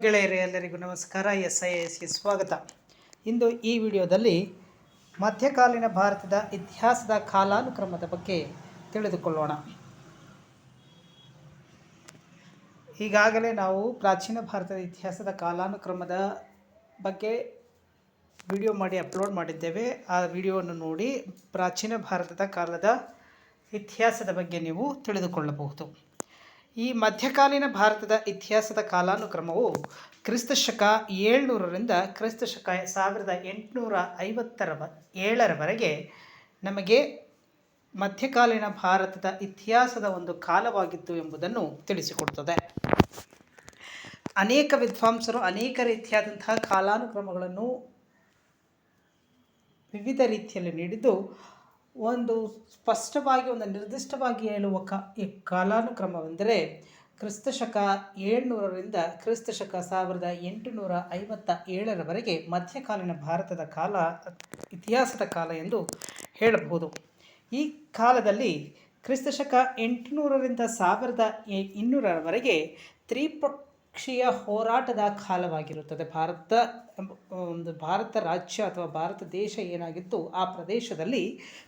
ಗೆಳೆಯರೇ, ಎಲ್ಲರಿಗೂ ನಮಸ್ಕಾರ. ಎಸ್ ಐ ಎಸ್ಗೆ ಸ್ವಾಗತ. ಇಂದು ಈ ವಿಡಿಯೋದಲ್ಲಿ ಮಧ್ಯಕಾಲೀನ ಭಾರತದ ಇತಿಹಾಸದ ಕಾಲಾನುಕ್ರಮದ ಬಗ್ಗೆ ತಿಳಿದುಕೊಳ್ಳೋಣ. ಈಗಾಗಲೇ ನಾವು ಪ್ರಾಚೀನ ಭಾರತದ ಇತಿಹಾಸದ ಕಾಲಾನುಕ್ರಮದ ಬಗ್ಗೆ ವಿಡಿಯೋ ಮಾಡಿ ಅಪ್ಲೋಡ್ ಮಾಡಿದ್ದೇವೆ. ಆ ವಿಡಿಯೋವನ್ನು ನೋಡಿ ಪ್ರಾಚೀನ ಭಾರತದ ಕಾಲದ ಇತಿಹಾಸದ ಬಗ್ಗೆ ನೀವು ತಿಳಿದುಕೊಳ್ಳಬಹುದು. ಈ ಮಧ್ಯಕಾಲೀನ ಭಾರತದ ಇತಿಹಾಸದ ಕಾಲಾನುಕ್ರಮವು ಕ್ರಿಸ್ತ ಶಕ ಏಳ್ನೂರರಿಂದ ಕ್ರಿಸ್ತ ಶಕ ಸಾವಿರದ ಎಂಟುನೂರ ಐವತ್ತರ ಏಳರವರೆಗೆ ನಮಗೆ ಮಧ್ಯಕಾಲೀನ ಭಾರತದ ಇತಿಹಾಸದ ಒಂದು ಕಾಲವಾಗಿತ್ತು ಎಂಬುದನ್ನು ತಿಳಿಸಿಕೊಡುತ್ತದೆ. ಅನೇಕ ವಿದ್ವಾಂಸರು ಅನೇಕ ರೀತಿಯಾದಂತಹ ಕಾಲಾನುಕ್ರಮಗಳನ್ನು ವಿವಿಧ ರೀತಿಯಲ್ಲಿ ನೀಡಿದ್ದು ಒಂದು ಸ್ಪಷ್ಟವಾಗಿ, ಒಂದು ನಿರ್ದಿಷ್ಟವಾಗಿ ಹೇಳುವ ಕ, ಈ ಕಾಲಾನುಕ್ರಮವೆಂದರೆ ಕ್ರಿಸ್ತ ಶಕ ಏಳ್ನೂರರಿಂದ ಕ್ರಿಸ್ತ ಶಕ ಸಾವಿರದ ಎಂಟುನೂರ ಐವತ್ತ ಏಳರವರೆಗೆ ಮಧ್ಯಕಾಲೀನ ಭಾರತದ ಕಾಲ, ಇತಿಹಾಸದ ಕಾಲ ಎಂದು ಹೇಳಬಹುದು. ಈ ಕಾಲದಲ್ಲಿ ಕ್ರಿಸ್ತ ಶಕ ಎಂಟುನೂರರಿಂದ ಸಾವಿರದ ಇನ್ನೂರರವರೆಗೆ ಇನ್ನೂರರವರೆಗೆ ತ್ರಿಪಕ್ಷೀಯ ಹೋರಾಟದ ಕಾಲವಾಗಿರುತ್ತದೆ. ಭಾರತ, ಒಂದು ಭಾರತ ರಾಜ್ಯ ಅಥವಾ ಭಾರತ ದೇಶ ಏನಾಗಿತ್ತು? ಆ ಪ್ರದೇಶದಲ್ಲಿ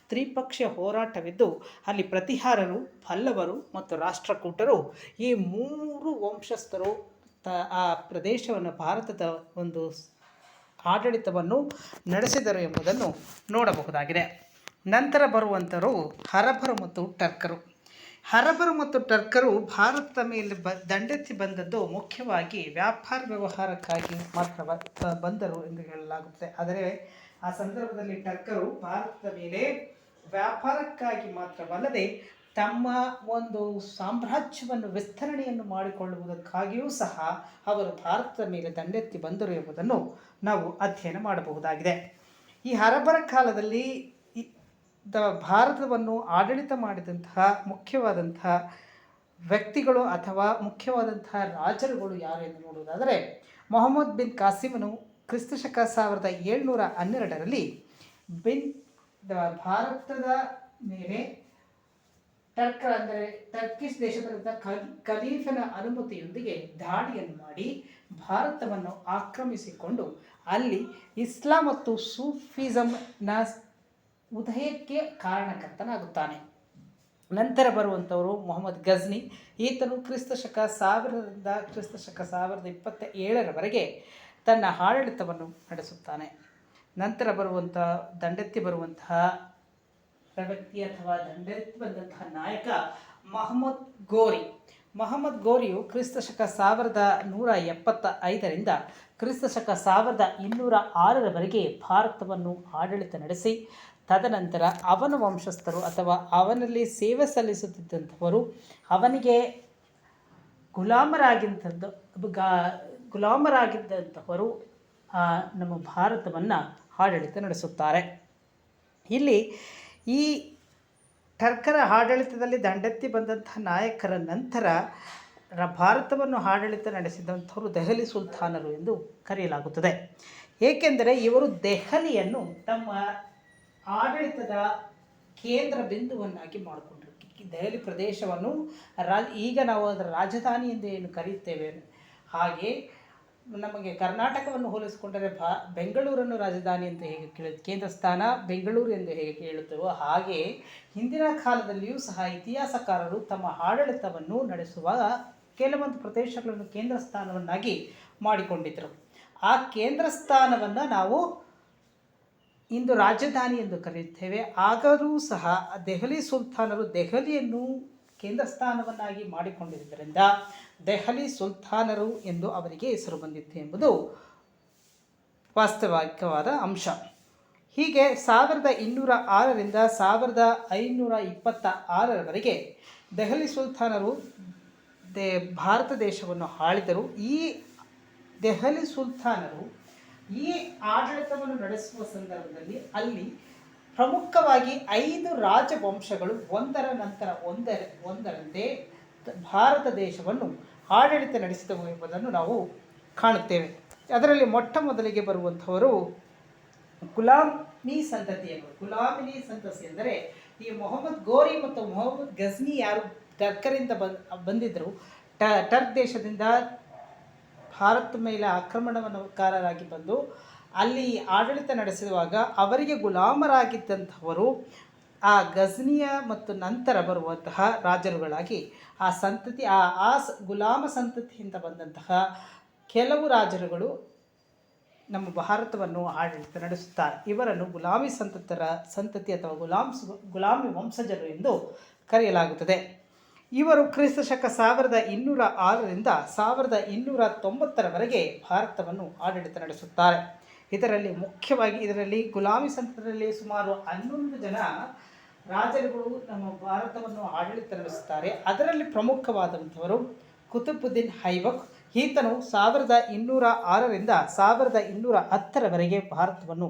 ತ್ರಿಪಕ್ಷೀಯ ಹೋರಾಟವಿದ್ದು, ಅಲ್ಲಿ ಪ್ರತಿಹಾರರು, ಪಲ್ಲವರು ಮತ್ತು ರಾಷ್ಟ್ರಕೂಟರು ಈ ಮೂರು ವಂಶಸ್ಥರು ತ, ಆ ಪ್ರದೇಶವನ್ನು ಭಾರತದ ಒಂದು ಆಡಳಿತವನ್ನು ನಡೆಸಿದರು ಎಂಬುದನ್ನು ನೋಡಬಹುದಾಗಿದೆ. ನಂತರ ಬರುವಂಥವರು ಹರಭರು ಮತ್ತು ಟರ್ಕರು. ಹರಬರು ಮತ್ತು ಟರ್ಕರು ಭಾರತದ ಮೇಲೆ ಬ, ದಂಡೆತ್ತಿ ಬಂದದ್ದು ಮುಖ್ಯವಾಗಿ ವ್ಯಾಪಾರ ವ್ಯವಹಾರಕ್ಕಾಗಿ ಮಾತ್ರ ಬಂದರು ಎಂದು ಹೇಳಲಾಗುತ್ತದೆ ಆದರೆ ಆ ಸಂದರ್ಭದಲ್ಲಿ ಟರ್ಕರು ಭಾರತದ ಮೇಲೆ ವ್ಯಾಪಾರಕ್ಕಾಗಿ ಮಾತ್ರವಲ್ಲದೆ ತಮ್ಮ ಒಂದು ಸಾಮ್ರಾಜ್ಯವನ್ನು ವಿಸ್ತರಣೆಯನ್ನು ಮಾಡಿಕೊಳ್ಳುವುದಕ್ಕಾಗಿಯೂ ಸಹ ಅವರು ಭಾರತದ ಮೇಲೆ ದಂಡೆತ್ತಿ ಬಂದರು ಎಂಬುದನ್ನು ನಾವು ಅಧ್ಯಯನ ಮಾಡಬಹುದಾಗಿದೆ. ಈ ಹರಬರ ಕಾಲದಲ್ಲಿ ದ ಭಾರತವನ್ನು ಆಡಳಿತ ಮಾಡಿದಂತಹ ಮುಖ್ಯವಾದಂತಹ ವ್ಯಕ್ತಿಗಳು ಅಥವಾ ಮುಖ್ಯವಾದಂತಹ ರಾಜರುಗಳು ಯಾರು ಎಂದು ನೋಡುವುದಾದರೆ ಮೊಹಮ್ಮದ್ ಬಿನ್ ಕಾಸಿಮನು ಕ್ರಿಸ್ತ ಶಕ ಸಾವಿರದ ಏಳ್ನೂರ ಹನ್ನೆರಡರಲ್ಲಿ ಬಿನ್ ದ- ಭಾರತದ ಮೇಲೆ ಟರ್ಕ ಅಂದರೆ ಟರ್ಕಿಶ್ ದೇಶದಲ್ಲಿದ್ದ ಖಲ್ ಖಲೀಫನ ಅನುಮತಿಯೊಂದಿಗೆ ದಾಳಿಯನ್ನು ಮಾಡಿ ಭಾರತವನ್ನು ಆಕ್ರಮಿಸಿಕೊಂಡು ಅಲ್ಲಿ ಇಸ್ಲಾಂ ಮತ್ತು ಸೂಫಿಸಮ್ನ ಉದಯಕ್ಕೆ ಕಾರಣಕರ್ತನಾಗುತ್ತಾನೆ. ನಂತರ ಬರುವಂಥವರು ಮೊಹಮ್ಮದ್ ಗಜ್ನಿ. ಈತನು ಕ್ರಿಸ್ತ ಶಕ ಸಾವಿರದಿಂದ ಕ್ರಿಸ್ತ ಶಕ ಸಾವಿರದ ಇಪ್ಪತ್ತ ಏಳರವರೆಗೆ ತನ್ನ ಆಡಳಿತವನ್ನು ನಡೆಸುತ್ತಾನೆ. ನಂತರ ಬರುವಂಥ, ದಂಡೆತ್ತಿ ಬರುವಂತಹ ಪ್ರವೃತ್ತಿ ಅಥವಾ ದಂಡೆತ್ತಿ ಬಂದಂತಹ ನಾಯಕ ಮಹಮ್ಮದ್ ಗೋರಿ. ಮಹಮ್ಮದ್ ಗೋರಿಯು ಕ್ರಿಸ್ತ ಶಕ ಸಾವಿರದ ನೂರ ಎಪ್ಪತ್ತ ಐದರಿಂದ ಕ್ರಿಸ್ತ ಶಕ ಸಾವಿರದ ಇನ್ನೂರ ಆರರವರೆಗೆ ಭಾರತವನ್ನು ಆಡಳಿತ ನಡೆಸಿ ತದನಂತರ ಅವನ ವಂಶಸ್ಥರು ಅಥವಾ ಅವನಲ್ಲಿ ಸೇವೆ ಸಲ್ಲಿಸುತ್ತಿದ್ದಂಥವರು ಅವನಿಗೆ ಗುಲಾಮರಾಗಿದ್ದಂಥದ್ದು ಗಾ, ಗುಲಾಮರಾಗಿದ್ದಂಥವರು ನಮ್ಮ ಭಾರತವನ್ನು ಆಡಳಿತ ನಡೆಸುತ್ತಾರೆ. ಇಲ್ಲಿ ಈ ಟರ್ಕರ ಆಡಳಿತದಲ್ಲಿ ದಂಡೆತ್ತಿ ಬಂದಂತಹ ನಾಯಕರ ನಂತರ ಭಾರತವನ್ನು ಆಡಳಿತ ನಡೆಸಿದಂಥವರು ದೆಹಲಿ ಸುಲ್ತಾನರು ಎಂದು ಕರೆಯಲಾಗುತ್ತದೆ. ಏಕೆಂದರೆ ಇವರು ದೆಹಲಿಯನ್ನು ತಮ್ಮ ಆಡಳಿತದ ಕೇಂದ್ರ ಬಿಂದುವನ್ನಾಗಿ ಮಾಡಿಕೊಂಡ್ರು ದೆಹಲಿ ಪ್ರದೇಶವನ್ನು ರಾ ಈಗ ನಾವು ಅದರ ರಾಜಧಾನಿ ಎಂದು ಏನು ಕರೆಯುತ್ತೇವೆ? ಹಾಗೆ ನಮಗೆ ಕರ್ನಾಟಕವನ್ನು ಹೋಲಿಸಿಕೊಂಡರೆ ಭಾ, ಬೆಂಗಳೂರನ್ನು ರಾಜಧಾನಿ ಅಂತ ಹೇಗೆ ಕೇಳ, ಕೇಂದ್ರ ಸ್ಥಾನ ಬೆಂಗಳೂರು ಎಂದು ಹೇಗೆ ಕೇಳುತ್ತೇವೋ, ಹಾಗೆ ಹಿಂದಿನ ಕಾಲದಲ್ಲಿಯೂ ಸಹ ಇತಿಹಾಸಕಾರರು ತಮ್ಮ ಆಡಳಿತವನ್ನು ನಡೆಸುವ ಕೆಲವೊಂದು ಪ್ರದೇಶಗಳನ್ನು ಕೇಂದ್ರ ಸ್ಥಾನವನ್ನಾಗಿ ಮಾಡಿಕೊಂಡಿದ್ದರು ಆ ಕೇಂದ್ರ ಸ್ಥಾನವನ್ನು ನಾವು ಇಂದು ರಾಜಧಾನಿ ಎಂದು ಕರೆಯುತ್ತೇವೆ. ಆದರೂ ಸಹ ದೆಹಲಿ ಸುಲ್ತಾನರು ದೆಹಲಿಯನ್ನು ಕೇಂದ್ರ ಸ್ಥಾನವನ್ನಾಗಿ ಮಾಡಿಕೊಂಡಿದ್ದರಿಂದ ದೆಹಲಿ ಸುಲ್ತಾನರು ಎಂದು ಅವರಿಗೆ ಹೆಸರು ಬಂದಿತ್ತು ಎಂಬುದು ವಾಸ್ತವಿಕವಾದ ಅಂಶ. ಹೀಗೆ ಸಾವಿರದ ಇನ್ನೂರ ಆರರಿಂದ ಸಾವಿರದ ಐನೂರ ಇಪ್ಪತ್ತ ಆರರವರೆಗೆ ದೆಹಲಿ ಸುಲ್ತಾನರು ದೇ ಭಾರತ ದೇಶವನ್ನು ಆಳಿದರು. ಈ ದೆಹಲಿ ಸುಲ್ತಾನರು ಈ ಆಡಳಿತವನ್ನು ನಡೆಸುವ ಸಂದರ್ಭದಲ್ಲಿ ಅಲ್ಲಿ ಪ್ರಮುಖವಾಗಿ ಐದು ರಾಜವಂಶಗಳು ಒಂದರ ನಂತರ ಒಂದರ, ಒಂದರಂತೆ ಭಾರತ ದೇಶವನ್ನು ಆಡಳಿತ ನಡೆಸಿದವು ಎಂಬುದನ್ನು ನಾವು ಕಾಣುತ್ತೇವೆ. ಅದರಲ್ಲಿ ಮೊಟ್ಟ ಮೊದಲಿಗೆ ಬರುವಂಥವರು ಗುಲಾಮಿ ಸಂತತಿಯವರು ಗುಲಾಮಿನಿ ಸಂತತಿ ಅಂದರೆ ಈ ಮೊಹಮ್ಮದ್ ಗೋರಿ ಮತ್ತು ಮೊಹಮ್ಮದ್ ಗಜ್ನಿ ಯಾರು ಟರ್ಕರಿಂದ ಬಂದ್ ಬಂದಿದ್ದರು. ಟರ್ಕ್ ದೇಶದಿಂದ ಭಾರತ ಮೇಲೆ ಆಕ್ರಮಣಕಾರರಾಗಿ ಬಂದು ಅಲ್ಲಿ ಆಡಳಿತ ನಡೆಸುವಾಗ ಅವರಿಗೆ ಗುಲಾಮರಾಗಿದ್ದಂಥವರು ಆ ಗಜ್ನಿಯ ಮತ್ತು ನಂತರ ಬರುವಂತಹ ರಾಜರುಗಳಾಗಿ ಆ ಸಂತತಿ, ಆ ಆ ಗುಲಾಮ ಸಂತತಿಯಿಂದ ಬಂದಂತಹ ಕೆಲವು ರಾಜರುಗಳು ನಮ್ಮ ಭಾರತವನ್ನು ಆಡಳಿತ ನಡೆಸುತ್ತಾರೆ. ಇವರನ್ನು ಗುಲಾಮಿ ಸಂತತರ, ಸಂತತಿ ಅಥವಾ ಗುಲಾಮ್ ಗುಲಾಮಿ ವಂಶಜರು ಎಂದು ಕರೆಯಲಾಗುತ್ತದೆ. ಇವರು ಕ್ರಿಸ್ತ ಶಕ ಸಾವಿರದ ಇನ್ನೂರ ಆರರಿಂದ ಸಾವಿರದ ಇನ್ನೂರ ತೊಂಬತ್ತರವರೆಗೆ ಭಾರತವನ್ನು ಆಡಳಿತ ನಡೆಸುತ್ತಾರೆ. ಇದರಲ್ಲಿ ಮುಖ್ಯವಾಗಿ ಇದರಲ್ಲಿ ಗುಲಾಮಿ ಸಂತರಲ್ಲಿ ಸುಮಾರು ಹನ್ನೊಂದು ಜನ ರಾಜರುಗಳು ನಮ್ಮ ಭಾರತವನ್ನು ಆಡಳಿತ ನಡೆಸುತ್ತಾರೆ. ಅದರಲ್ಲಿ ಪ್ರಮುಖವಾದಂಥವರು ಕುತುಬುದ್ದೀನ್ ಹೈಬಕ್ ಈತನು ಸಾವಿರದ ಇನ್ನೂರ ಆರರಿಂದ ಸಾವಿರದ ಇನ್ನೂರ ಹತ್ತರವರೆಗೆ ಭಾರತವನ್ನು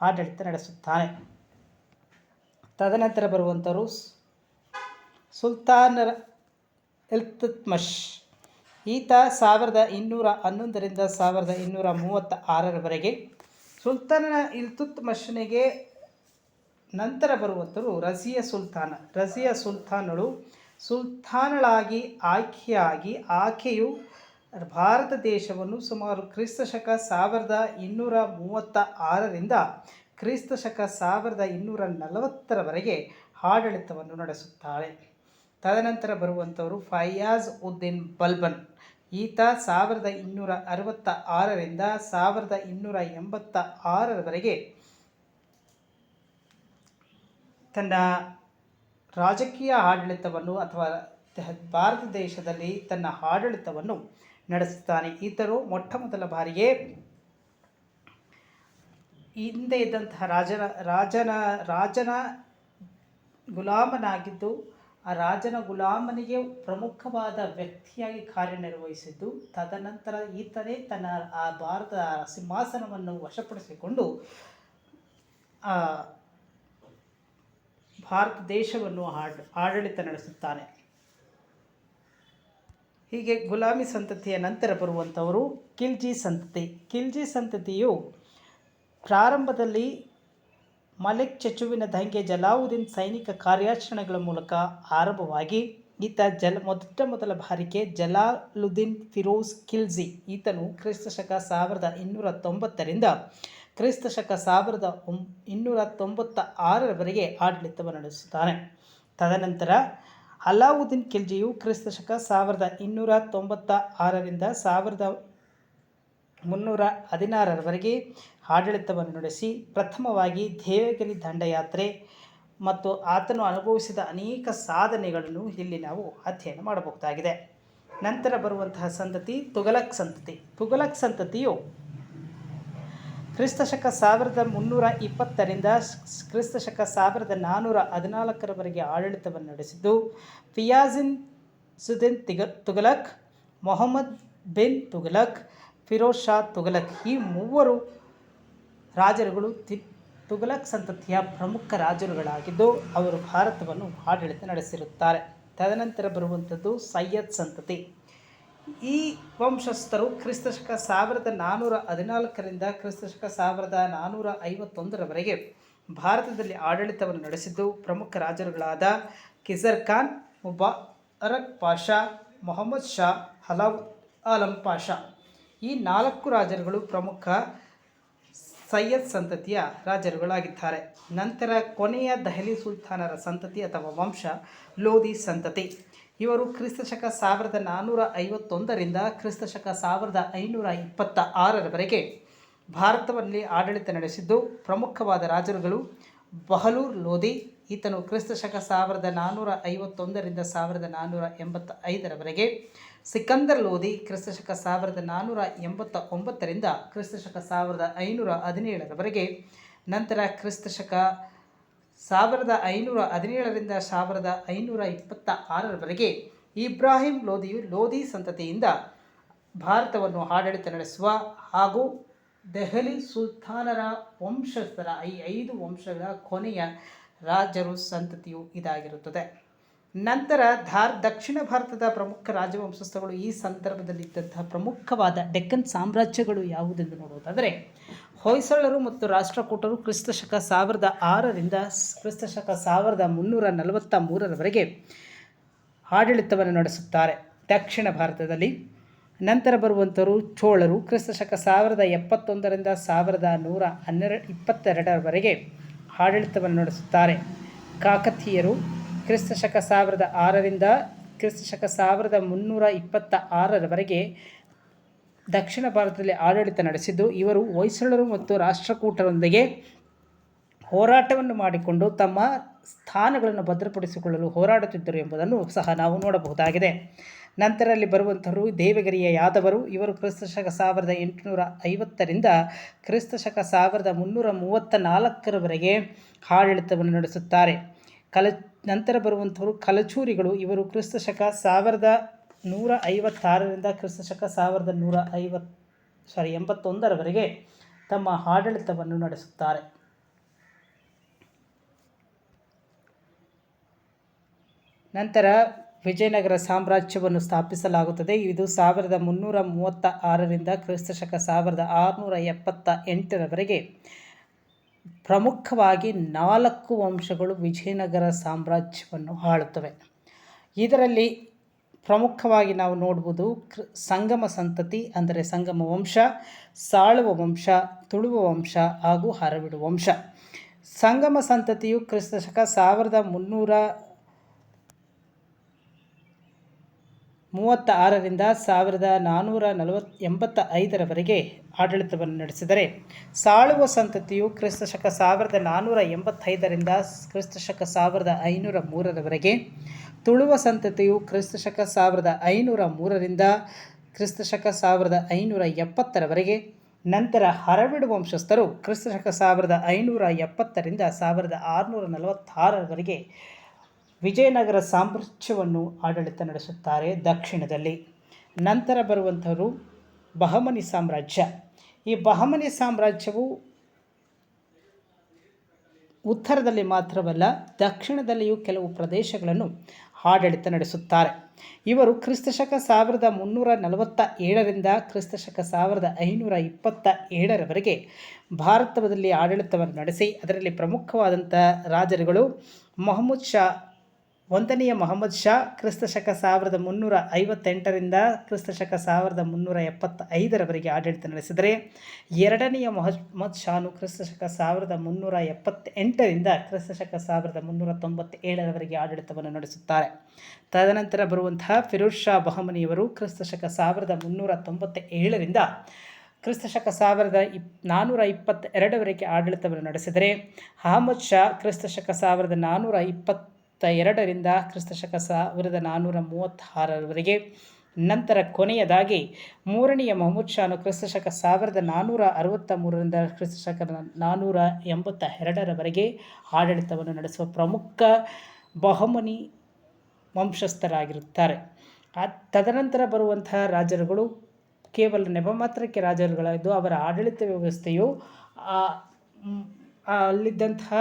ಆಡಳಿತ ನಡೆಸುತ್ತಾನೆ. ತದನಂತರ ಬರುವಂಥವರು ಸುಲ್ತಾನರ ಇಲ್ತುತ್ಮಶ್ ಈತ ಸಾವಿರದ ಇನ್ನೂರ ಹನ್ನೊಂದರಿಂದ ಸಾವಿರದ ಇನ್ನೂರ ಮೂವತ್ತ ಆರರವರೆಗೆ ಸುಲ್ತಾನ ಇಲ್ತುತ್ಮಶನಿಗೆ ನಂತರ ಬರುವಂತರು ರಜಿಯಾ ಸುಲ್ತಾನ. ರಜಿಯಾ ಸುಲ್ತಾನಳು ಸುಲ್ತಾನಳಾಗಿ ಆಯ್ಕೆಯಾಗಿ ಆಕೆಯು ಭಾರತ ದೇಶವನ್ನು ಸುಮಾರು ಕ್ರಿಸ್ತ ಶಕ ಸಾವಿರದ ಇನ್ನೂರ ಮೂವತ್ತ ಆರರಿಂದ ಕ್ರಿಸ್ತ ಶಕ ಸಾವಿರದ ಇನ್ನೂರ ನಲವತ್ತರವರೆಗೆ ಆಡಳಿತವನ್ನು ನಡೆಸುತ್ತಾಳೆ. ತದನಂತರ ಬರುವಂಥವರು ಫಯಾಜ್ ಉದ್ದೀನ್ ಬಲ್ಬನ್. ಈತ ಸಾವಿರದ ಇನ್ನೂರ ಅರವತ್ತ ಆರರಿಂದ ಸಾವಿರದ ಇನ್ನೂರ ಎಂಬತ್ತ ಆರರವರೆಗೆ ತನ್ನ ರಾಜಕೀಯ ಆಡಳಿತವನ್ನು ಅಥವಾ ಭಾರತ ದೇಶದಲ್ಲಿ ತನ್ನ ಆಡಳಿತವನ್ನು ನಡೆಸುತ್ತಾನೆ. ಈತರು ಮೊಟ್ಟ ಮೊದಲ ಬಾರಿಗೆ ಹಿಂದೆ ಇದ್ದಂತಹ ರಾಜನ ರಾಜನ ರಾಜನ ಗುಲಾಮನಾಗಿದ್ದು ಆ ರಾಜನ ಗುಲಾಮನಿಗೆ ಪ್ರಮುಖವಾದ ವ್ಯಕ್ತಿಯಾಗಿ ಕಾರ್ಯನಿರ್ವಹಿಸಿದ್ದು, ತದನಂತರ ಈತನೇ ತನ್ನ ಆ ಭಾರತ ಸಿಂಹಾಸನವನ್ನು ವಶಪಡಿಸಿಕೊಂಡು, ಆ ಭಾರತ ದೇಶವನ್ನು ಆಡ್, ಆಡಳಿತ ನಡೆಸುತ್ತಾನೆ. ಹೀಗೆ ಗುಲಾಮಿ ಸಂತತಿಯ ನಂತರ ಬರುವಂಥವರು ಕಿಲ್ಜಿ ಸಂತತಿ. ಕಿಲ್ಜಿ ಸಂತತಿಯು ಪ್ರಾರಂಭದಲ್ಲಿ ಮಲಿಕ್ ಚಚುವಿನ ದಂಗೆ ಜಲಾವುದ್ದೀನ್ ಸೈನಿಕ ಕಾರ್ಯಾಚರಣೆಗಳ ಮೂಲಕ ಆರಂಭವಾಗಿ ಈತ ಜಲ ಮೊದಟ ಮೊದಲ ಬಾರಿಗೆ ಜಲಾಲುದ್ದೀನ್ ಫಿರೋಜ್ ಖಿಲ್ಜಿ, ಈತನು ಕ್ರಿಸ್ತ ಶಕ ಸಾವಿರದ ಇನ್ನೂರ ತೊಂಬತ್ತರಿಂದ ಕ್ರಿಸ್ತ ಶಕ ಸಾವಿರದ ಒಂ, ಇನ್ನೂರ ತೊಂಬತ್ತ ಆರರವರೆಗೆ ಆಡಳಿತವನ್ನು ನಡೆಸುತ್ತಾನೆ. ತದನಂತರ ಅಲಾವುದ್ದೀನ್ ಖಿಲ್ಜಿಯು ಕ್ರಿಸ್ತ ಶಕ ಸಾವಿರದ ಇನ್ನೂರ ತೊಂಬತ್ತ ಆರರಿಂದ ಸಾವಿರದ ಮುನ್ನೂರ ಹದಿನಾರರವರೆಗೆ ಆಡಳಿತವನ್ನು ನಡೆಸಿ ಪ್ರಥಮವಾಗಿ ದೇವಗಿರಿ ದಂಡಯಾತ್ರೆ ಮತ್ತು ಆತನು ಅನುಭವಿಸಿದ ಅನೇಕ ಸಾಧನೆಗಳನ್ನು ಇಲ್ಲಿ ನಾವು ಅಧ್ಯಯನ ಮಾಡಬಹುದಾಗಿದೆ. ನಂತರ ಬರುವಂತಹ ಸಂತತಿ ತುಗಲಕ್ ಸಂತತಿ. ತುಗಲಕ್ ಸಂತತಿಯು ಕ್ರಿಸ್ತಶಕ ಸಾವಿರದ ಮುನ್ನೂರ ಇಪ್ಪತ್ತರಿಂದ ಸ್- ಕ್ರಿಸ್ತ ಶಕ ಸಾವಿರದ ನಾನ್ನೂರ ಹದಿನಾಲ್ಕರವರೆಗೆ ಆಡಳಿತವನ್ನು ನಡೆಸಿದ್ದು, ಫಿಯಾಜಿನ್ ಸುದಿನ್ ತಿಗ ತುಗಲಕ್ ಮೊಹಮ್ಮದ್ ಬಿನ್ ತುಗಲಕ್ ಫಿರೋಜ್ ಶಾ ತುಗಲಕ್ ಈ ಮೂವರು ರಾಜರುಗಳು ತಿ ತುಗಲಕ್ ಸಂತತಿಯ ಪ್ರಮುಖ ರಾಜರುಗಳಾಗಿದ್ದು ಅವರು ಭಾರತವನ್ನು ಆಡಳಿತ ನಡೆಸಿರುತ್ತಾರೆ. ತದನಂತರ ಬರುವಂಥದ್ದು ಸೈಯದ್ ಸಂತತಿ. ಈ ವಂಶಸ್ಥರು ಕ್ರಿಸ್ತಶಕ ಸಾವಿರದ ನಾನ್ನೂರ ಹದಿನಾಲ್ಕರಿಂದ ಕ್ರಿಸ್ತಶಕ ಸಾವಿರದ ನಾನ್ನೂರ ಐವತ್ತೊಂದರವರೆಗೆ ಭಾರತದಲ್ಲಿ ಆಡಳಿತವನ್ನು ನಡೆಸಿದ್ದು ಪ್ರಮುಖ ರಾಜರುಗಳಾದ ಕಿಜರ್ ಖಾನ್, ಮುಬಾರಕ್ ಪಾಷಾ, ಮೊಹಮ್ಮದ್ ಶಾ, ಹಲಾವ್ ಆಲಂ ಪಾಷಾ. ಈ ನಾಲ್ಕು ರಾಜರುಗಳು ಪ್ರಮುಖ ಸೈಯದ್ ಸಂತತಿಯ ರಾಜರುಗಳಾಗಿದ್ದಾರೆ. ನಂತರ ಕೊನೆಯ ದೆಹಲಿ ಸುಲ್ತಾನರ ಸಂತತಿ ಅಥವಾ ವಂಶ ಲೋಧಿ ಸಂತತಿ. ಇವರು ಕ್ರಿಸ್ತಶಕ ಸಾವಿರದ ನಾನ್ನೂರ ಐವತ್ತೊಂದರಿಂದ ಕ್ರಿಸ್ತಶಕ ಸಾವಿರದ ಐನೂರ ಇಪ್ಪತ್ತ ಆರರವರೆಗೆ ಭಾರತದಲ್ಲಿ ಆಡಳಿತ ನಡೆಸಿದ್ದು ಪ್ರಮುಖವಾದ ರಾಜರುಗಳು ಬಹಲೂರ್ ಲೋಧಿ ಈತನು ಕ್ರಿಸ್ತ ಶಕ ಸಾವಿರದ ನಾನ್ನೂರ ಐವತ್ತೊಂದರಿಂದ ಸಾವಿರದ ನಾನ್ನೂರ ಎಂಬತ್ತ ಐದರವರೆಗೆ ಸಿಕಂದರ್ ಲೋಧಿ ಕ್ರಿಸ್ತ ಶಕ ಸಾವಿರದ ನಾನ್ನೂರ ಎಂಬತ್ತ ಒಂಬತ್ತರಿಂದ ಕ್ರಿಸ್ತ ಶಕ ಸಾವಿರದ ಐನೂರ ಹದಿನೇಳರವರೆಗೆ, ನಂತರ ಕ್ರಿಸ್ತ ಶಕ ಸಾವಿರದ ಐನೂರ ಹದಿನೇಳರಿಂದ ಸಾವಿರದ ಐನೂರ ಇಪ್ಪತ್ತ ಆರರವರೆಗೆ ಇಬ್ರಾಹಿಂ ಲೋಧಿಯು ಲೋಧಿ ಸಂತತಿಯಿಂದ ಭಾರತವನ್ನು ಆಡಳಿತ ನಡೆಸುವ ಹಾಗೂ ದೆಹಲಿ ಸುಲ್ತಾನರ ವಂಶಸ್ಥರ, ಈ ಐದು ವಂಶಗಳ ಕೊನೆಯ ರಾಜರು ಸಂತತಿಯು ಇದಾಗಿರುತ್ತದೆ. ನಂತರ ಧಾರ್ ದಕ್ಷಿಣ ಭಾರತದ ಪ್ರಮುಖ ರಾಜವಂಶಸ್ಥಗಳು ಈ ಸಂದರ್ಭದಲ್ಲಿ ಇದ್ದಂತಹ ಪ್ರಮುಖವಾದ ಡೆಕ್ಕನ್ ಸಾಮ್ರಾಜ್ಯಗಳು ಯಾವುದೆಂದು ನೋಡುವುದಾದರೆ, ಹೊಯ್ಸಳರು ಮತ್ತು ರಾಷ್ಟ್ರಕೂಟರು ಕ್ರಿಸ್ತಶಕ ಸಾವಿರದ ಆರರಿಂದ ಕ್ರಿಸ್ತಶಕ ಕ್ರಿಸ್ತ ಶಕ ಸಾವಿರದ ಮುನ್ನೂರ ನಲವತ್ತ ಮೂರರವರೆಗೆ ಆಡಳಿತವನ್ನು ನಡೆಸುತ್ತಾರೆ ದಕ್ಷಿಣ ಭಾರತದಲ್ಲಿ. ನಂತರ ಬರುವಂಥವರು ಚೋಳರು ಕ್ರಿಸ್ತಶಕ ಸಾವಿರದ ಎಪ್ಪತ್ತೊಂದರಿಂದ ಸಾವಿರದ ನೂರ ಹನ್ನೆರಡು ಇಪ್ಪತ್ತೆರಡರವರೆಗೆ ಆಡಳಿತವನ್ನು ನಡೆಸುತ್ತಾರೆ. ಕಾಕತೀಯರು ಕ್ರಿಸ್ತ ಶಕ ಸಾವಿರದ ಆರರಿಂದ ಕ್ರಿಸ್ತ ಶಕ ಸಾವಿರದ ಮುನ್ನೂರ ಇಪ್ಪತ್ತ ಆರರವರೆಗೆ ದಕ್ಷಿಣ ಭಾರತದಲ್ಲಿ ಆಡಳಿತ ನಡೆಸಿದ್ದು, ಇವರು ಹೊಯ್ಸಳರು ಮತ್ತು ರಾಷ್ಟ್ರಕೂಟರೊಂದಿಗೆ ಹೋರಾಟವನ್ನು ಮಾಡಿಕೊಂಡು ತಮ್ಮ ಸ್ಥಾನಗಳನ್ನು ಭದ್ರಪಡಿಸಿಕೊಳ್ಳಲು ಹೋರಾಡುತ್ತಿದ್ದರು ಎಂಬುದನ್ನು ಸಹ ನಾವು ನೋಡಬಹುದಾಗಿದೆ. ನಂತರಲ್ಲಿ ಬರುವಂಥವರು ದೇವಗಿರಿಯ ಯಾದವರು, ಇವರು ಕ್ರಿಸ್ತ ಶಕ ಸಾವಿರದ ಎಂಟುನೂರ ಐವತ್ತರಿಂದ ಕ್ರಿಸ್ತ ಶಕ ಸಾವಿರದ ಮುನ್ನೂರ ಮೂವತ್ತ ನಾಲ್ಕರವರೆಗೆ ಆಡಳಿತವನ್ನು ನಡೆಸುತ್ತಾರೆ. ಕಲ, ನಂತರ ಬರುವಂಥವರು ಕಲಚೂರಿಗಳು, ಇವರು ಕ್ರಿಸ್ತ ಶಕ ಸಾವಿರದ ನೂರ ಐವತ್ತಾರರಿಂದ ಕ್ರಿಸ್ತ ಶಕ ಸಾವಿರದ ನೂರ ಐವತ್ತು ಸಾರಿ ಎಂಬತ್ತೊಂದರವರೆಗೆ ತಮ್ಮ ಆಡಳಿತವನ್ನು ನಡೆಸುತ್ತಾರೆ. ನಂತರ ವಿಜಯನಗರ ಸಾಮ್ರಾಜ್ಯವನ್ನು ಸ್ಥಾಪಿಸಲಾಗುತ್ತದೆ. ಇದು ಸಾವಿರದ ಮುನ್ನೂರ ಮೂವತ್ತ ಆರರಿಂದ ಕ್ರಿಸ್ತಶಕ ಸಾವಿರದ ಆರುನೂರ ಎಪ್ಪತ್ತ ಎಂಟರವರೆಗೆ ಪ್ರಮುಖವಾಗಿ ನಾಲ್ಕು ವಂಶಗಳು ವಿಜಯನಗರ ಸಾಮ್ರಾಜ್ಯವನ್ನು ಆಳುತ್ತವೆ. ಇದರಲ್ಲಿ ಪ್ರಮುಖವಾಗಿ ನಾವು ನೋಡ್ಬೋದು ಸಂಗಮ ಸಂತತಿ ಅಂದರೆ ಸಂಗಮ ವಂಶ, ಸಾಳುವ ವಂಶ, ತುಳುವ ವಂಶ ಹಾಗೂ ಹರವಿಡು ವಂಶ. ಸಂಗಮ ಸಂತತಿಯು ಕ್ರಿಸ್ತಶಕ ಸಾವಿರದ ಮುನ್ನೂರ ಮೂವತ್ತ ಆರರಿಂದ ಸಾವಿರದ ನಾನ್ನೂರ ನಲವತ್ ಎಂಬತ್ತ ಐದರವರೆಗೆ ಆಡಳಿತವನ್ನು ನಡೆಸಿದರೆ, ಸಾಳುವ ಸಂತತಿಯು ಕ್ರಿಸ್ತ ಶಕ ಸಾವಿರದ ನಾನ್ನೂರ ಎಂಬತ್ತೈದರಿಂದ ಕ್ರಿಸ್ತ ಶಕ ಸಾವಿರದ ಐನೂರ ಮೂರರವರೆಗೆ, ತುಳುವ ಸಂತತಿಯು ಕ್ರಿಸ್ತ ಶಕ ಸಾವಿರದ ಐನೂರ ಮೂರರಿಂದ ಕ್ರಿಸ್ತ ಶಕ ಸಾವಿರದ ಐನೂರ ಎಪ್ಪತ್ತರವರೆಗೆ, ನಂತರ ಹರವಿಡು ವಂಶಸ್ಥರು ಕ್ರಿಸ್ತ ಶಕ ಸಾವಿರದ ಐನೂರ ಎಪ್ಪತ್ತರಿಂದ ಸಾವಿರದ ಆರುನೂರ ನಲವತ್ತಾರರವರೆಗೆ ವಿಜಯನಗರ ಸಾಮ್ರಾಜ್ಯವನ್ನು ಆಡಳಿತ ನಡೆಸುತ್ತಾರೆ ದಕ್ಷಿಣದಲ್ಲಿ. ನಂತರ ಬರುವಂಥವರು ಬಹಮನಿ ಸಾಮ್ರಾಜ್ಯ. ಈ ಬಹಮನಿ ಸಾಮ್ರಾಜ್ಯವು ಉತ್ತರದಲ್ಲಿ ಮಾತ್ರವಲ್ಲ, ದಕ್ಷಿಣದಲ್ಲಿಯೂ ಕೆಲವು ಪ್ರದೇಶಗಳನ್ನು ಆಡಳಿತ ನಡೆಸುತ್ತಾರೆ. ಇವರು ಕ್ರಿಸ್ತಶಕ ಸಾವಿರದ ಮುನ್ನೂರ ನಲವತ್ತ ಏಳರಿಂದ ಕ್ರಿಸ್ತಶಕ ಸಾವಿರದ ಐನೂರ ಇಪ್ಪತ್ತ ಏಳರವರೆಗೆ ಭಾರತದಲ್ಲಿ ಆಡಳಿತವನ್ನು ನಡೆಸಿ, ಅದರಲ್ಲಿ ಪ್ರಮುಖವಾದಂಥ ರಾಜರುಗಳು ಮೊಹಮ್ಮದ್ ಶಾ ಒಂದನೆಯ ಮೊಹಮ್ಮದ್ ಶಾ ಕ್ರಿಸ್ತ ಶಕ ಸಾವಿರದ ಮುನ್ನೂರ ಐವತ್ತೆಂಟರಿಂದ ಕ್ರಿಸ್ತ ಶಕ ಸಾವಿರದ ಮುನ್ನೂರ ಎಪ್ಪತ್ತ ಐದರವರೆಗೆ ಆಡಳಿತ ನಡೆಸಿದರೆ, ಎರಡನೆಯ ಮೊಹಮ್ಮದ್ ಶಾನು ಕ್ರಿಸ್ತ ಶಕ ಸಾವಿರದ ಮುನ್ನೂರ ಎಪ್ಪತ್ತೆಂಟರಿಂದ ಕ್ರಿಸ್ತ ಶಕ ಸಾವಿರದ ಮುನ್ನೂರ ತೊಂಬತ್ತೇಳರವರೆಗೆ ಆಡಳಿತವನ್ನು ನಡೆಸುತ್ತಾರೆ. ತದನಂತರ ಬರುವಂತಹ ಫಿರೋಜ್ ಶಾ ಬಹಮನಿಯವರು ಕ್ರಿಸ್ತ ಶಕ ಸಾವಿರದ ಮುನ್ನೂರ ತೊಂಬತ್ತೇಳರಿಂದ ಕ್ರಿಸ್ತ ಶಕ ಸಾವಿರದ ಇಪ್ ನಾನ್ನೂರ ಇಪ್ಪತ್ತೆರಡವರೆಗೆ ಆಡಳಿತವನ್ನು ನಡೆಸಿದರೆ, ಅಹಮದ್ ಶಾ ಕ್ರಿಸ್ತ ಶಕ ಸಾವಿರದ ನಾನ್ನೂರ ಇಪ್ಪತ್ತ ಎರಡರಿಂದ ಕ್ರಿಸ್ತಶಕ ಸಾವಿರದ ನಾನ್ನೂರ ಮೂವತ್ತಾರರವರೆಗೆ. ನಂತರ ಕೊನೆಯದಾಗಿ ಮೂರನೆಯ ಮೊಹಮ್ಮದ್ ಶಾನು ಕ್ರಿಸ್ತಶಕ ಸಾವಿರದ ನಾನ್ನೂರ ಅರವತ್ತ ಮೂರರಿಂದ ಕ್ರಿಸ್ತಶಕ ನಾನ್ನೂರ ಎಂಬತ್ತ ಎರಡರವರೆಗೆ ಆಡಳಿತವನ್ನು ನಡೆಸುವ ಪ್ರಮುಖ ಬಹುಮನಿ ವಂಶಸ್ಥರಾಗಿರುತ್ತಾರೆ. ತದನಂತರ ಬರುವಂತಹ ರಾಜರುಗಳು ಕೇವಲ ನೆಪ ಮಾತ್ರಕ್ಕೆ ರಾಜರುಗಳಾಗಿದ್ದು ಅವರ ಆಡಳಿತ ವ್ಯವಸ್ಥೆಯು ಅಲ್ಲಿದ್ದಂತಹ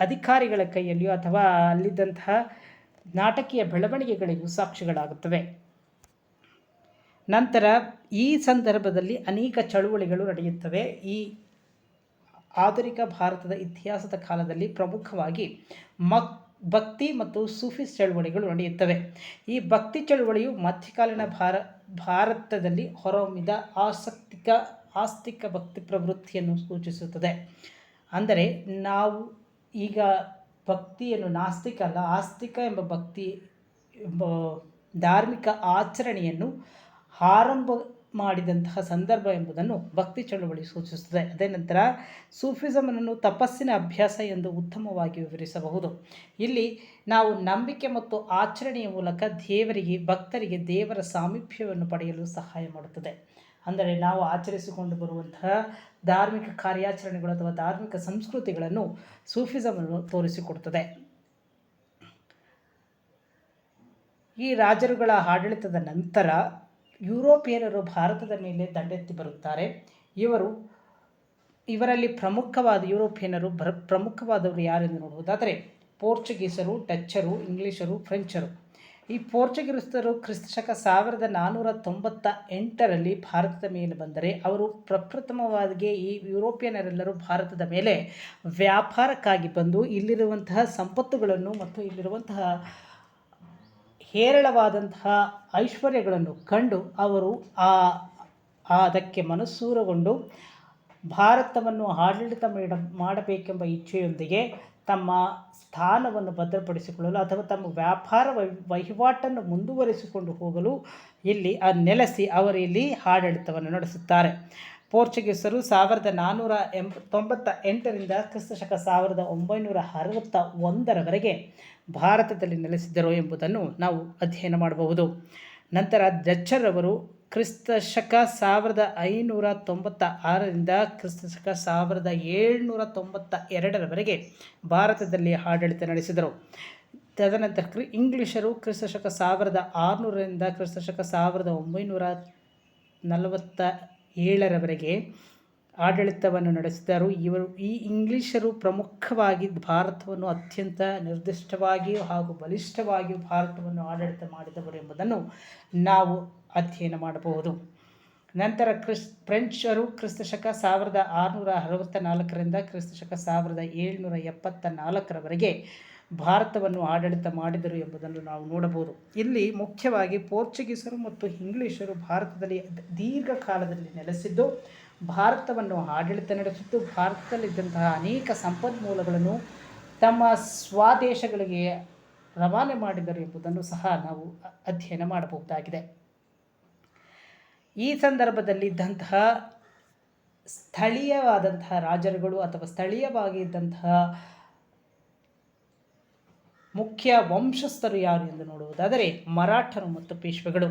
ಅಧಿಕಾರಿಗಳ ಕೈಯಲ್ಲಿಯೋ ಅಥವಾ ಅಲ್ಲಿದ್ದಂತಹ ನಾಟಕೀಯ ಬೆಳವಣಿಗೆಗಳಿಗೂ ಸಾಕ್ಷಿಗಳಾಗುತ್ತವೆ. ನಂತರ ಈ ಸಂದರ್ಭದಲ್ಲಿ ಅನೇಕ ಚಳುವಳಿಗಳು ನಡೆಯುತ್ತವೆ. ಈ ಆಧುನಿಕ ಭಾರತದ ಇತಿಹಾಸದ ಕಾಲದಲ್ಲಿ ಪ್ರಮುಖವಾಗಿ ಮಕ್, ಭಕ್ತಿ ಮತ್ತು ಸೂಫಿ ಚಳುವಳಿಗಳು ನಡೆಯುತ್ತವೆ. ಈ ಭಕ್ತಿ ಚಳುವಳಿಯು ಮಧ್ಯಕಾಲೀನ ಭಾರ, ಭಾರತದಲ್ಲಿ ಹೊರಹೊಮ್ಮಿದ ಆಸಕ್ತಿಕ, ಆಸ್ತಿಕ ಭಕ್ತಿ ಪ್ರವೃತ್ತಿಯನ್ನು ಸೂಚಿಸುತ್ತದೆ. ಅಂದರೆ ನಾವು ಈಗ ಭಕ್ತಿಯನ್ನು ನಾಸ್ತಿಕ ಅಲ್ಲ, ಆಸ್ತಿಕ ಎಂಬ ಭಕ್ತಿ ಎಂಬ ಧಾರ್ಮಿಕ ಆಚರಣೆಯನ್ನು ಆರಂಭ ಮಾಡಿದಂತಹ ಸಂದರ್ಭ ಎಂಬುದನ್ನು ಭಕ್ತಿ ಚಳುವಳಿ ಸೂಚಿಸುತ್ತದೆ. ಅದೇ ನಂತರ ಸೂಫಿಸಮನನ್ನು ತಪಸ್ಸಿನ ಅಭ್ಯಾಸ ಎಂದು ಉತ್ತಮವಾಗಿ ವಿವರಿಸಬಹುದು. ಇಲ್ಲಿ ನಾವು ನಂಬಿಕೆ ಮತ್ತು ಆಚರಣೆಯ ಮೂಲಕ ದೇವರಿಗೆ, ಭಕ್ತರಿಗೆ ದೇವರ ಸಾಮೀಪ್ಯವನ್ನು ಪಡೆಯಲು ಸಹಾಯ ಮಾಡುತ್ತದೆ. ಅಂದರೆ ನಾವು ಆಚರಿಸಿಕೊಂಡು ಬರುವಂತಹ ಧಾರ್ಮಿಕ ಕಾರ್ಯಾಚರಣೆಗಳು ಅಥವಾ ಧಾರ್ಮಿಕ ಸಂಸ್ಕೃತಿಗಳನ್ನು ಸೂಫಿಸಮನ್ನು ತೋರಿಸಿಕೊಡುತ್ತದೆ ಈ ರಾಜರುಗಳ ಆಡಳಿತದ ನಂತರ ಯುರೋಪಿಯನರು ಭಾರತದ ಮೇಲೆ ದಂಡೆತ್ತಿ ಬರುತ್ತಾರೆ. ಇವರು, ಇವರಲ್ಲಿ ಪ್ರಮುಖವಾದ ಯುರೋಪಿಯನರು ಬರ, ಪ್ರಮುಖವಾದವರು ಯಾರೆಂದು ನೋಡುವುದಾದರೆ ಪೋರ್ಚುಗೀಸರು, ಡಚ್ಚರು, ಇಂಗ್ಲಿಷರು, ಫ್ರೆಂಚರು. ಈ ಪೋರ್ಚುಗೀಸರು ಕ್ರಿಸ್ತಶಕ ಸಾವಿರದ ನಾನ್ನೂರ ತೊಂಬತ್ತ ಎಂಟರಲ್ಲಿ ಭಾರತದ ಮೇಲೆ ಬಂದರೆ ಅವರು ಪ್ರಪ್ರಥಮವಾಗಿ ಈ ಯುರೋಪಿಯನರೆಲ್ಲರೂ ಭಾರತದ ಮೇಲೆ ವ್ಯಾಪಾರಕ್ಕಾಗಿ ಬಂದು ಇಲ್ಲಿರುವಂತಹ ಸಂಪತ್ತುಗಳನ್ನು ಮತ್ತು ಇಲ್ಲಿರುವಂತಹ ಹೇರಳವಾದಂತಹ ಐಶ್ವರ್ಯಗಳನ್ನು ಕಂಡು ಅವರು ಆ ಆ ಅದಕ್ಕೆ ಮನಸ್ಸೂರಗೊಂಡು ಭಾರತವನ್ನು ಆಡಳಿತ ಮೇಡ, ಮಾಡಬೇಕೆಂಬ ಇಚ್ಛೆಯೊಂದಿಗೆ ತಮ್ಮ ಸ್ಥಾನವನ್ನು ಭದ್ರಪಡಿಸಿಕೊಳ್ಳಲು ಅಥವಾ ತಮ್ಮ ವ್ಯಾಪಾರ ವಹಿ ವಹಿವಾಟನ್ನು ಮುಂದುವರಿಸಿಕೊಂಡು ಹೋಗಲು ಇಲ್ಲಿ ನೆಲೆಸಿ ಅವರು ಇಲ್ಲಿ ಆಡಳಿತವನ್ನು ನಡೆಸುತ್ತಾರೆ. ಪೋರ್ಚುಗೀಸರು ಸಾವಿರದ ನಾನ್ನೂರ ಎಂಬ ತೊಂಬತ್ತ ಎಂಟರಿಂದ ಕ್ರಿಸ್ತಶಕ ಸಾವಿರದ ಒಂಬೈನೂರ ಅರವತ್ತ ಒಂದರವರೆಗೆ ಭಾರತದಲ್ಲಿ ನೆಲೆಸಿದ್ದರು ಎಂಬುದನ್ನು ನಾವು ಅಧ್ಯಯನ ಮಾಡಬಹುದು. ನಂತರ ಡಚ್ಚರವರು ಕ್ರಿಸ್ತ ಶಕ ಸಾವಿರದ ಐನೂರ ತೊಂಬತ್ತ ಆರರಿಂದ ಕ್ರಿಸ್ತ ಶಕ ಸಾವಿರದ ಏಳ್ನೂರ ತೊಂಬತ್ತ ಎರಡರವರೆಗೆ ಭಾರತದಲ್ಲಿ ಆಡಳಿತ ನಡೆಸಿದರು. ತದನಂತರ ಕ್ರಿ ಇಂಗ್ಲಿಷರು ಕ್ರಿಸ್ತ ಶಕ ಸಾವಿರದ ಆರುನೂರರಿಂದ ಕ್ರಿಸ್ತ ಶಕ ಸಾವಿರದ ಒಂಬೈನೂರ ನಲವತ್ತ ಏಳರವರೆಗೆ ಆಡಳಿತವನ್ನು ನಡೆಸಿದರು. ಇವರು, ಈ ಇಂಗ್ಲಿಷರು ಪ್ರಮುಖವಾಗಿ ಭಾರತವನ್ನು ಅತ್ಯಂತ ನಿರ್ದಿಷ್ಟವಾಗಿಯೂ ಹಾಗೂ ಬಲಿಷ್ಠವಾಗಿಯೂ ಭಾರತವನ್ನು ಆಡಳಿತ ಮಾಡಿದವರು ಎಂಬುದನ್ನು ನಾವು ಅಧ್ಯಯನ ಮಾಡಬಹುದು. ನಂತರ ಕ್ರಿಸ್ ಫ್ರೆಂಚರು ಕ್ರಿಸ್ತಶಕ ಸಾವಿರದ ಆರುನೂರ ಅರವತ್ತ ನಾಲ್ಕರಿಂದ ಕ್ರಿಸ್ತಶಕ ಸಾವಿರದ ಏಳ್ನೂರ ಎಪ್ಪತ್ತ ನಾಲ್ಕರವರೆಗೆ ಭಾರತವನ್ನು ಆಡಳಿತ ಮಾಡಿದರು ಎಂಬುದನ್ನು ನಾವು ನೋಡಬಹುದು. ಇಲ್ಲಿ ಮುಖ್ಯವಾಗಿ ಪೋರ್ಚುಗೀಸರು ಮತ್ತು ಇಂಗ್ಲಿಷರು ಭಾರತದಲ್ಲಿ ದೀರ್ಘಕಾಲದಲ್ಲಿ ನೆಲೆಸಿದ್ದು, ಭಾರತವನ್ನು ಆಡಳಿತ ನಡೆಸಿದ್ದು, ಭಾರತದಲ್ಲಿದ್ದಂತಹ ಅನೇಕ ಸಂಪನ್ಮೂಲಗಳನ್ನು ತಮ್ಮ ಸ್ವದೇಶಗಳಿಗೆ ರವಾನೆ ಮಾಡಿದರು ಎಂಬುದನ್ನು ಸಹ ನಾವು ಅಧ್ಯಯನ ಮಾಡಬಹುದಾಗಿದೆ. ಈ ಸಂದರ್ಭದಲ್ಲಿದ್ದಂತಹ ಸ್ಥಳೀಯವಾದಂತಹ ರಾಜರುಗಳು ಅಥವಾ ಸ್ಥಳೀಯವಾಗಿದ್ದಂತಹ ಮುಖ್ಯ ವಂಶಸ್ಥರು ಯಾರು ಎಂದು ನೋಡುವುದಾದರೆ ಮರಾಠರು ಮತ್ತು ಪೇಶ್ವೆಗಳು.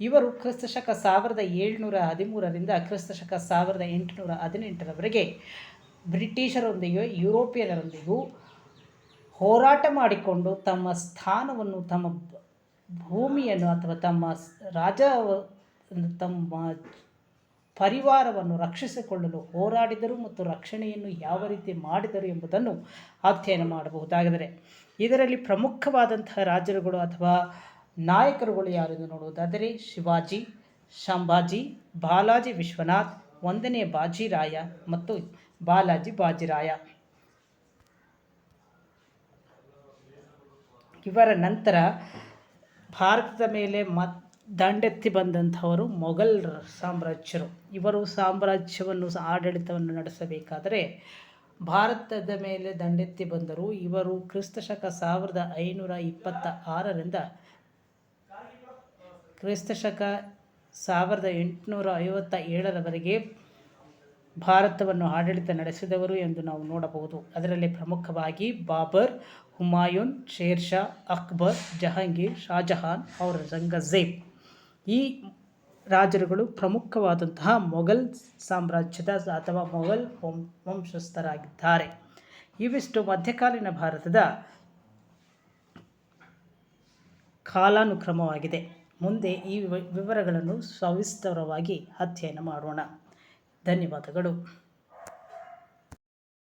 ಇವರು ಕ್ರಿಸ್ತಶಕ ಸಾವಿರದ ಏಳ್ನೂರ ಹದಿಮೂರರಿಂದ ಕ್ರಿಸ್ತಶಕ ಸಾವಿರದ ಎಂಟುನೂರ ಹದಿನೆಂಟರವರೆಗೆ ಬ್ರಿಟಿಷರೊಂದಿಗೆ ಯುರೋಪಿಯನರೊಂದಿಗೂ ಹೋರಾಟ ಮಾಡಿಕೊಂಡು ತಮ್ಮ ಸ್ಥಾನವನ್ನು, ತಮ್ಮ ಭೂಮಿಯನ್ನು ಅಥವಾ ತಮ್ಮ ರಾಜ ತಮ್ಮ ಪರಿವಾರವನ್ನು ರಕ್ಷಿಸಿಕೊಳ್ಳಲು ಹೋರಾಡಿದರು ಮತ್ತು ರಕ್ಷಣೆಯನ್ನು ಯಾವ ರೀತಿ ಮಾಡಿದರು ಎಂಬುದನ್ನು ಅಧ್ಯಯನ ಮಾಡಬಹುದಾಗಿದರೆ ಇದರಲ್ಲಿ ಪ್ರಮುಖವಾದಂತಹ ರಾಜರುಗಳು ಅಥವಾ ನಾಯಕರುಗಳು ಯಾರೆಂದು ನೋಡುವುದಾದರೆ ಶಿವಾಜಿ, ಶಂಭಾಜಿ, ಬಾಲಾಜಿ ವಿಶ್ವನಾಥ್, ಒಂದನೇ ಬಾಜಿರಾಯ ಮತ್ತು ಬಾಲಾಜಿ ಬಾಜಿರಾಯ. ಇವರ ನಂತರ ಭಾರತದ ಮೇಲೆ ಮತ್ ದಂಡೆತ್ತಿ ಬಂದಂಥವರು ಮೊಘಲ್ ಸಾಮ್ರಾಜ್ಯರು. ಇವರು ಸಾಮ್ರಾಜ್ಯವನ್ನು ಆಡಳಿತವನ್ನು ನಡೆಸಬೇಕಾದರೆ ಭಾರತದ ಮೇಲೆ ದಂಡೆತ್ತಿ ಬಂದರು. ಇವರು ಕ್ರಿಸ್ತಶಕ ಸಾವಿರದ ಐನೂರ ಇಪ್ಪತ್ತ ಆರರಿಂದ ಕ್ರಿಸ್ತಶಕ ಸಾವಿರದ ಎಂಟುನೂರ ಐವತ್ತ ಏಳರವರೆಗೆ ಭಾರತವನ್ನು ಆಡಳಿತ ನಡೆಸಿದವರು ಎಂದು ನಾವು ನೋಡಬಹುದು. ಅದರಲ್ಲಿ ಪ್ರಮುಖವಾಗಿ ಬಾಬರ್, ಹುಮಾಯೂನ್ ಶೇರ್ಷಾ ಅಕ್ಬರ್, ಜಹಾಂಗೀರ್ ಶಾಜಹಾನ್ ಔರಂಗಜೇಬ್. ಈ ರಾಜರುಗಳು ಪ್ರಮುಖವಾದಂತಹ ಮೊಘಲ್ ಸಾಮ್ರಾಜ್ಯದ ಅಥವಾ ಮೊಘಲ್ ವಂಶ ವಂಶಸ್ಥರಾಗಿದ್ದಾರೆ. ಇವಿಷ್ಟು ಮಧ್ಯಕಾಲೀನ ಭಾರತದ ಕಾಲಾನುಕ್ರಮವಾಗಿದೆ. ಮುಂದೆ ಈ ವಿವರಗಳನ್ನು ಸವಿಸ್ತಾರವಾಗಿ ಅಧ್ಯಯನ ಮಾಡೋಣ. ಧನ್ಯವಾದಗಳು.